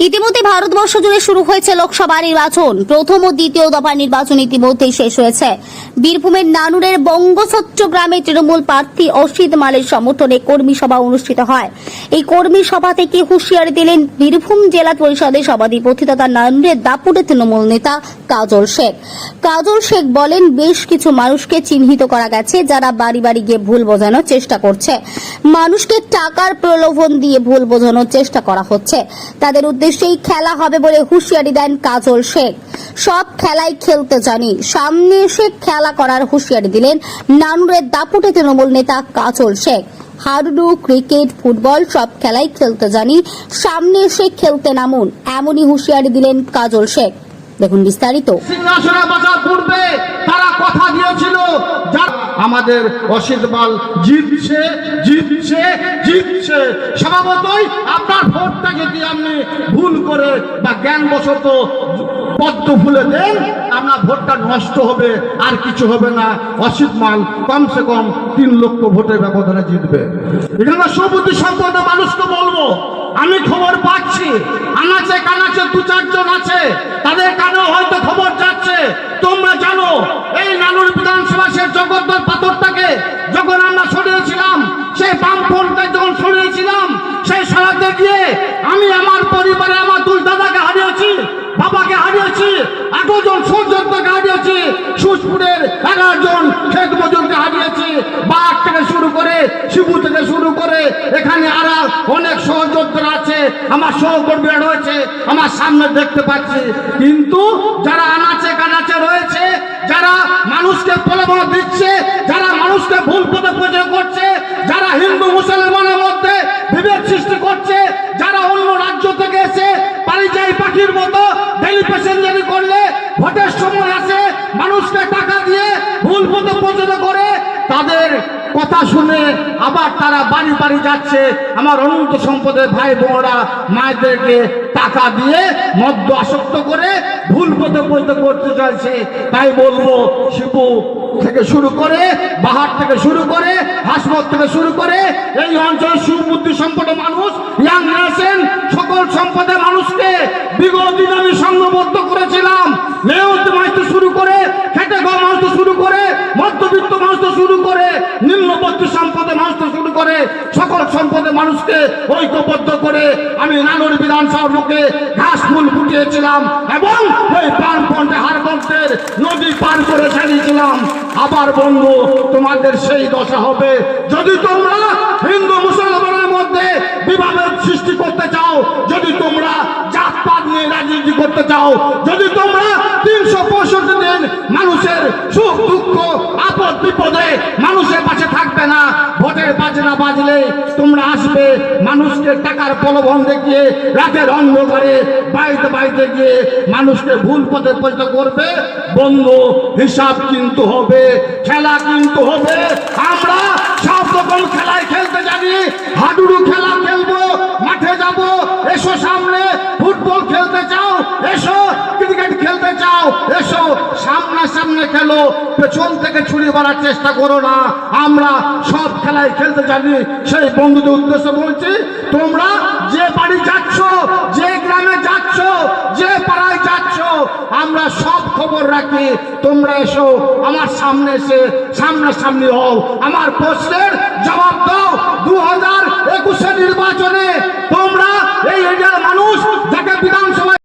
ইতিমধ্যে ভারতবর্ষ জুড়ে শুরু হয়েছে লোকসভা নির্বাচন। প্রথম ও দ্বিতীয় দফা নির্বাচন ইতিমধ্যেই শেষ হয়েছে। বীরভূমের নানুরের বঙ্গসচ্চ গ্রামে তৃণমূল প্রার্থী অসিত মালের সমর্থনে কর্মী সভা অনুষ্ঠিত হয়। এই কর্মী সভা থেকে হুঁশিয়ারি দিলেন বীরভূম জেলা পরিষদের সভাধিপতি তথা নানুরের দাপুটে তৃণমূল নেতা কাজল শেখ। কাজল শেখ বলেন, বেশ কিছু মানুষকে চিহ্নিত করা গেছে যারা বাড়ি বাড়ি গিয়ে ভুল বোঝানোর চেষ্টা করছে। মানুষকে টাকার প্রলোভন দিয়ে ভুল বোঝানোর চেষ্টা করা হচ্ছে। তাদের উদ্দেশ্যেই খেলা হবে বলে হুঁশিয়ারি দেন কাজল শেখ। সব খেলাই খেলতে জানি। সামনে এসে খেলা করার হুঁশিয়ারি দিলেন নানুরের দাপুটে তৃণমূল নেতা কাজল শেখ। হাডুডু, ক্রিকেট, ফুটবল সব খেলাই খেলতে জানি। সামনে এসে খেলতে নামুন, এমনই হুঁশিয়ারি দিলেন কাজল শেখ। দেখুন বিস্তারিত। সিংহাসনে বসার পূর্বে তারা কথা দিয়েছিল আমাদের অসিত মাল জিতছে জিতছে জিতছে। স্বভাবতই আপনার ভোটটা যদি আপনি ভুল করে বা জ্ঞান বশত পদ্ম ফুলে দেন, আপনার ভোটটা নষ্ট হবে, আর কিছু হবে না। অসিত মাল কমসে কম তিন লক্ষ ভোটের ব্যবধানে জিতবে। এখানে সুবুদ্ধি সম্পন্ন মানুষকে বলব আমি খবর পাচ্ছি। আনাচে কানাচে দু চারজন আছে। তাদের কানেও হয়তো খবর যাচ্ছে। তোমরা জানো, এই নানুর বিধানসভা সে জগদ্দল পাথরটাকে যখন আমরা সরিয়েছিলাম, সেই বামফ্রন্টটা যখন সরিয়েছিলাম, সেই সরাতে গিয়ে আমি আমার পরিবারে আমার দুই দাদাকে হারিয়েছি, বাবাকে হারিয়েছি এগারো জন সূর্যকে হারিয়েছি সুসপুরের এগারো জন খেত মজুরকে হারিয়েছি, বাঘ থেকে শুরু করে, শিবু থেকে শুরু করে, এখানে আর অনেক সহযোদ্ধা আছে আমার সহকর্মীরা রয়েছে আমার সামনে দেখতে পাচ্ছি। কিন্তু যারা আনাচে কানাচে রয়েছে, যারা মানুষকে প্রলোভন দিচ্ছে, যারা মানুষকে ভুল পথে প্রচার করছে যারা হিন্দু মুসলমানের মধ্যে বিভেদ সৃষ্টি করছে যারা অন্য রাজ্য থেকে এসে পারিযায়ী পাখির মতো ডেলি প্যাসেঞ্জারি করলে ভোটের সময় আসে মানুষকে টাকা দিয়ে ভুল পথে প্রচার করে তাদের কথা শুনে আবার তারা বাড়ি বাড়ি যাচ্ছে। আমার অনন্ত সম্পদের ভাই বোনরা মায়েদেরকে টাকা দিয়ে মদ্য আসক্ত করে ভুল পথে পথে করতে চাইছে। তাই বলব শিবু থেকে শুরু করে, বাহার থেকে শুরু করে, হাসমত থেকে শুরু করে, এই অঞ্চলের সুবুদ্ধি সম্পন্ন মানুষ, ইয়াং সকল সম্পদের মানুষকে বিগত দিন আমি সংঘবদ্ধ করেছিলাম। মেয়ত মানুষ থেকে শুরু করে খেটে খাওয়া মানুষ থেকে শুরু করে মধ্যবিত্ত মানুষ থেকে শুরু করে নিম্নবর্তী সম্পদের মানুষ থেকে শুরু করে সকল সম্পদের মানুষকে ঐক্যবদ্ধ করে আমি নানুর বিধানসভার মুখে ঘাস ফুল ফুটিয়েছিলাম এবং ওই প্রাণপণে হারবন্তের নদী পার করে চালিয়েছিলাম আবার বন্ধু, তোমাদের সেই দশা হবে। যদি তোমরা হিন্দু মুসলমানের মধ্যে বিভাবের সৃষ্টি করতে চাও, যদি তোমরা জাতপাত নিয়ে রাজনীতি করতে চাও, যদি তোমরা তিনশো পঁয়ষট্টি দিন মানুষের সুখ, দুঃখ আপদ বিপদে মানুষের পাশে ভোটের বাজলে তোমরা আসবে। মানুষকে টাকার প্রলোভন দেখিয়ে রাতের অন্ধকারে বাড়িতে বাড়িতে গিয়ে মানুষকে ভুল পথে পরিচিত করবে। বন্ধু, হিসাব কিন্তু হবে, খেলা কিন্তু হবে। আমরা সব রকম খেলায় খেলতে জানি, হাডুডু খেলা খেলব, মাঠে যাব, এসো সামনে, ফুটবল খেলতে চাও, এসো, ক্রিকেট খেলতে চাও, এসো, সামনে সামনে খেলো, পেছন থেকে ছুরি মারার চেষ্টা করো না। আমরা সব খেলায় খেলতে জানি, সেই বন্ধুদের উদ্দেশ্য বলছি, তোমরা যে বাড়ি যাচ্ছ, যে গ্রামে যাচ্ছ, যে পাড়ায় যাচ্ছ, আমরা সব খবর রাখি। তোমরা এসো, আমার সামনে এসে সামনাসামনি হও। আমার প্রশ্নের জবাব দাও